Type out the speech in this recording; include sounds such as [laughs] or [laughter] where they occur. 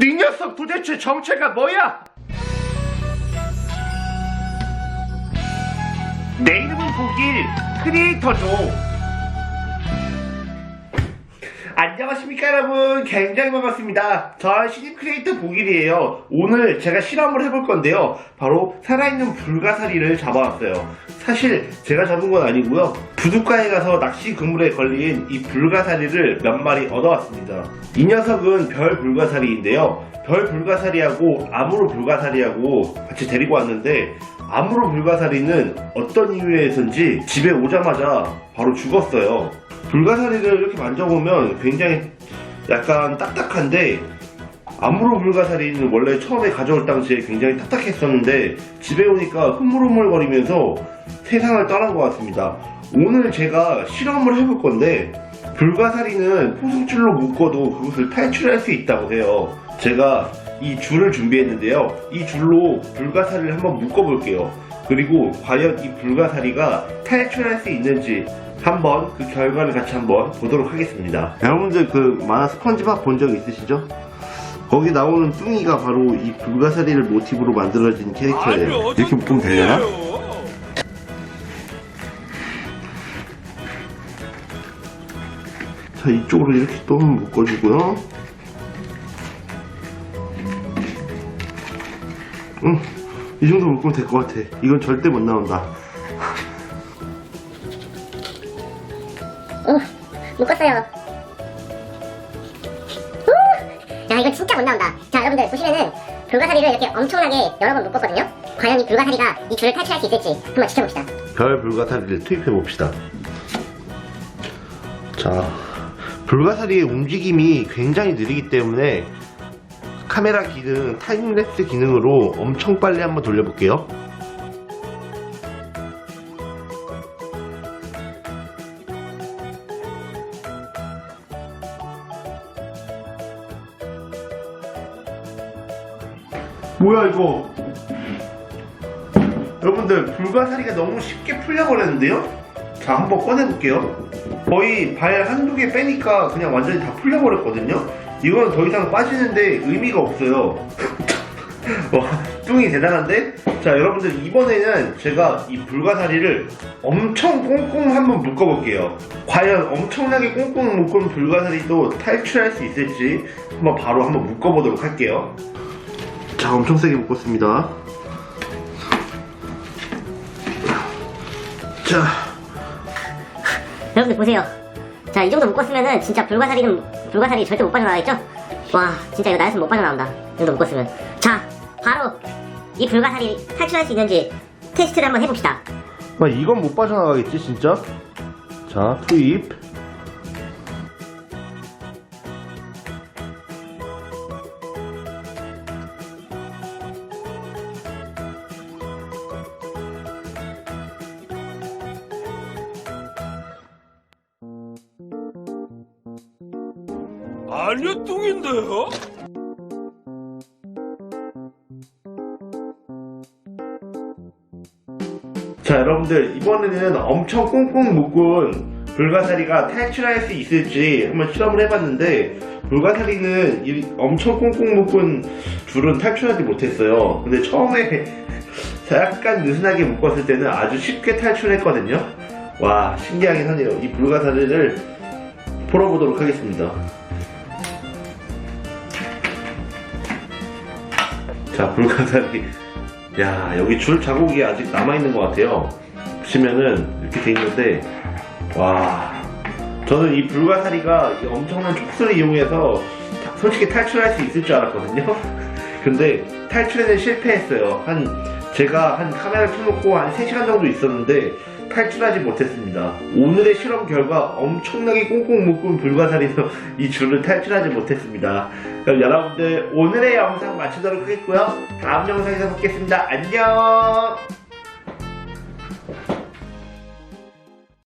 네 녀석 도대체 정체가 뭐야? 내 이름은 보길 크리에이터죠. 안녕하십니까 여러분. 굉장히 반갑습니다. 저 신입 크리에이터 보길이에요. 오늘 제가 실험을 해볼 건데요. 바로 살아있는 불가사리를 잡아왔어요. 사실 제가 잡은 건 아니고요. 부둣가에 가서 낚시 그물에 걸린 이 불가사리를 몇 마리 얻어왔습니다. 이 녀석은 별 불가사리인데요. 별 불가사리하고 아무로 불가사리하고 같이 데리고 왔는데 아무로 불가사리는 어떤 이유에선지 집에 오자마자 바로 죽었어요 불가사리를 이렇게 만져보면 굉장히 약간 딱딱한데 아무로 불가사리는 원래 처음에 가져올 당시에 굉장히 딱딱했었는데 집에 오니까 흐물흐물거리면서 세상을 떠난 것 같습니다. 오늘 제가 실험을 해볼 건데 불가사리는 포승줄로 묶어도 그것을 탈출할 수 있다고 해요. 제가 이 줄을 준비했는데요. 이 줄로 불가사리를 한번 묶어볼게요. 그리고 과연 이 불가사리가 탈출할 수 있는지 한번 그 결과를 같이 한번 보도록 하겠습니다. 여러분들 그 만화 스펀지밥 본 적 있으시죠? 거기 나오는 뚱이가 바로 이 불가사리를 모티브로 만들어진 캐릭터예요. 이렇게 묶으면 되려나? 자 이쪽으로 이렇게 또 묶어주고요. 응, 이 정도 묶으면 될 것 같아. 이건 절대 못 나온다. 오, 묶었어요. 오! 야, 이거 진짜 못 나온다. 자, 여러분들 보시면은 불가사리를 이렇게 엄청나게 여러 번 묶었거든요. 과연 이 불가사리가 이 줄을 탈출할 수 있을지 한번 지켜봅시다. 별 불가사리를 투입해 봅시다. 자, 불가사리의 움직임이 굉장히 느리기 때문에 카메라 기능, 타임랩스 기능으로 엄청 빨리 한번 돌려볼게요. 뭐야 이거? 여러분들 불가사리가 너무 쉽게 풀려버렸는데요? 자 한번 꺼내볼게요 거의 발 한두 개 빼니까 그냥 완전히 다 풀려버렸거든요 이건 더 이상 빠지는데 의미가 없어요 [laughs] 와 뚱이 대단한데? 자 여러분들 이번에는 제가 이 불가사리를 엄청 꽁꽁 한번 묶어볼게요 과연 엄청나게 꽁꽁 묶은 불가사리도 탈출할 수 있을지 한번 바로 한번 묶어보도록 할게요 자 엄청 세게 묶었습니다 자 여러분들 보세요. 자, 이 정도 묶었으면은 진짜 불가사리는 불가사리 절대 못 빠져나가겠죠? 와, 진짜 이거 나였으면 못 빠져나온다. 이 정도 묶었으면. 자, 바로 이 불가사리 탈출할 수 있는지 테스트를 한번 해봅시다. 아, 이건 못 빠져나가겠지 진짜 자 투입 아니요 뚱인데요? 자 여러분들 이번에는 엄청 꽁꽁 묶은 불가사리가 탈출할 수 있을지 한번 실험을 해봤는데 불가사리는 이 엄청 꽁꽁 묶은 줄은 탈출하지 못했어요. 근데 처음에 [laughs] 약간 느슨하게 묶었을 때는 아주 쉽게 탈출했거든요. 와 신기하긴 하네요 이 불가사리를 풀어보도록 하겠습니다 자 불가사리. 야 여기 줄 자국이 아직 남아있는 것 같아요. 보시면은 이렇게 돼 있는데 와. 저는 이 불가사리가 이 엄청난 촉수를 이용해서 타- 솔직히 탈출할 수 있을 줄 알았거든요. [laughs] 근데 탈출에는 실패했어요. 한 제가 한 카메라를 켜놓고 한 3시간 정도 있었는데 탈출하지 못했습니다. 오늘의 실험 결과 엄청나게 꽁꽁 묶은 불가사리도 [laughs] 이 줄을 탈출하지 못했습니다. 그럼 여러분들 오늘의 영상 마치도록 하겠고요. 다음 영상에서 뵙겠습니다. 안녕